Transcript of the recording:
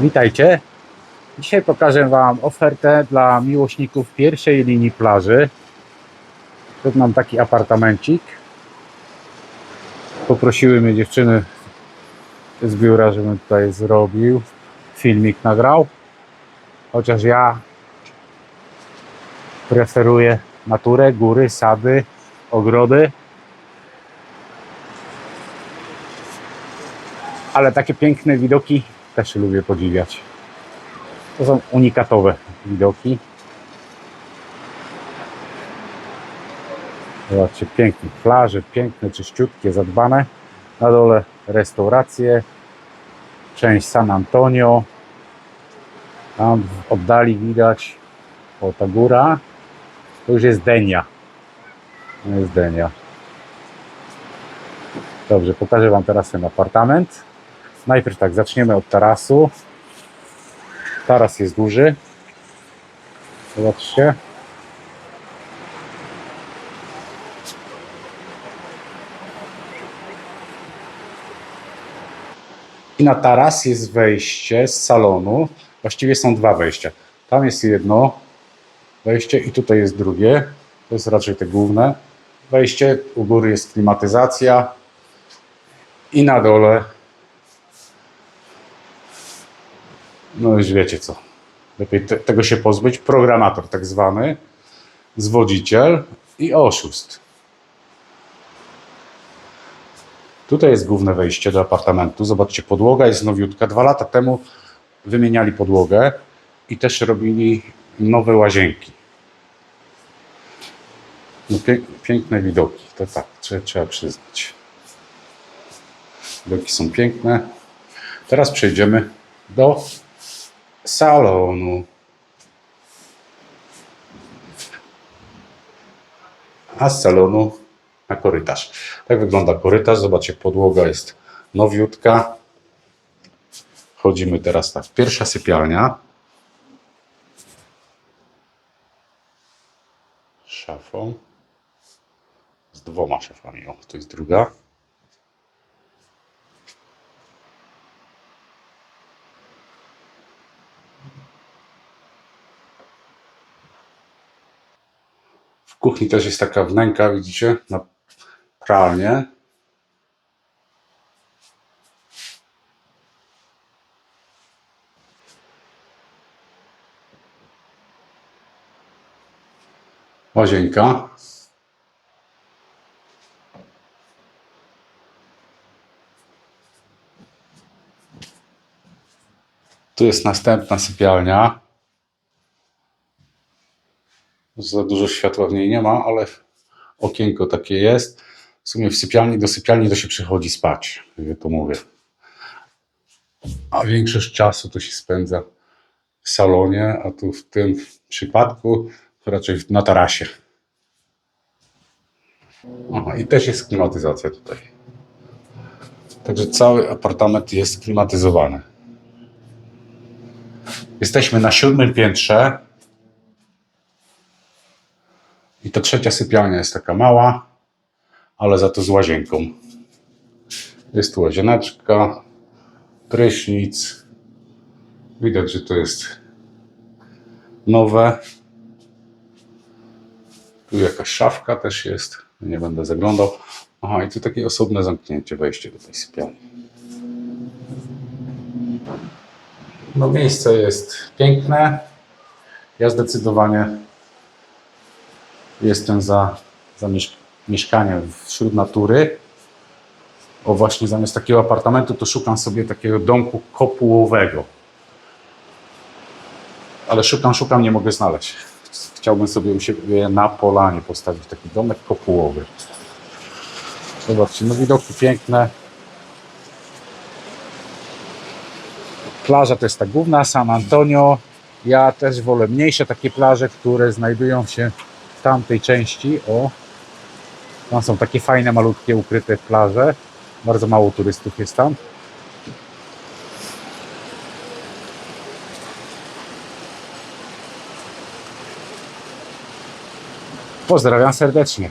Witajcie. Dzisiaj pokażę Wam ofertę dla miłośników pierwszej linii plaży. Tu mam taki apartamencik. Poprosiły mnie dziewczyny z biura, żebym tutaj zrobił. Filmik nagrał. Chociaż ja preferuję naturę, góry, sady, ogrody. Ale takie piękne widoki też lubię podziwiać. To są unikatowe widoki. Zobaczcie, piękne plaże, piękne, czyściutkie, zadbane. Na dole restauracje, część San Antonio. Tam w oddali widać, o ta góra, to już jest Denia. To jest Denia. Dobrze, pokażę Wam teraz ten apartament. Najpierw tak, zaczniemy od tarasu. Taras jest duży. Zobaczcie. I na taras jest wejście z salonu. Właściwie są dwa wejścia. Tam jest jedno wejście i tutaj jest drugie. To jest raczej te główne wejście. U góry jest klimatyzacja. I na dole no już wiecie co. Lepiej te, tego się pozbyć. Programator tak zwany, zwodziciel i oszust. Tutaj jest główne wejście do apartamentu. Zobaczcie, podłoga jest nowiutka. Dwa lata temu wymieniali podłogę i też robili nowe łazienki. No, piękne widoki, to tak, trzeba przyznać. Widoki są piękne. Teraz przejdziemy do salonu. A z salonu na korytarz. Tak wygląda korytarz. Zobaczcie, podłoga jest nowiutka. Chodzimy teraz tak. Pierwsza sypialnia. Szafą. Z dwoma szafami. O, to jest druga. Kuchni też jest taka wnęka, widzicie, na pralnię. Łazienka. Tu jest następna sypialnia. Za dużo światła w niej nie ma, ale okienko takie jest. W sumie w sypialni do sypialni to się przychodzi spać, jak to mówię. A większość czasu to się spędza w salonie, a tu w tym przypadku raczej na tarasie. Aha, i też jest klimatyzacja tutaj. Także cały apartament jest klimatyzowany. Jesteśmy na siódmym piętrze. I ta trzecia sypialnia jest taka mała, ale za to z łazienką. Jest tu łazieneczka, prysznic. Widać, że to jest nowe. Tu jakaś szafka też jest. Nie będę zaglądał. Aha, i tu takie osobne zamknięcie, wejście do tej sypialni. No miejsce jest piękne. Ja zdecydowanie jestem za, za miesz mieszkaniem wśród natury. O właśnie zamiast takiego apartamentu to szukam sobie takiego domku kopułowego. Ale szukam, szukam, nie mogę znaleźć. Chciałbym sobie u siebie na polanie postawić taki domek kopułowy. Zobaczcie, no widoki piękne. Plaża to jest ta główna, San Antonio. Ja też wolę mniejsze takie plaże, które znajdują się tamtej części. O, tam są takie fajne, malutkie, ukryte plaże. Bardzo mało turystów jest tam. Pozdrawiam serdecznie.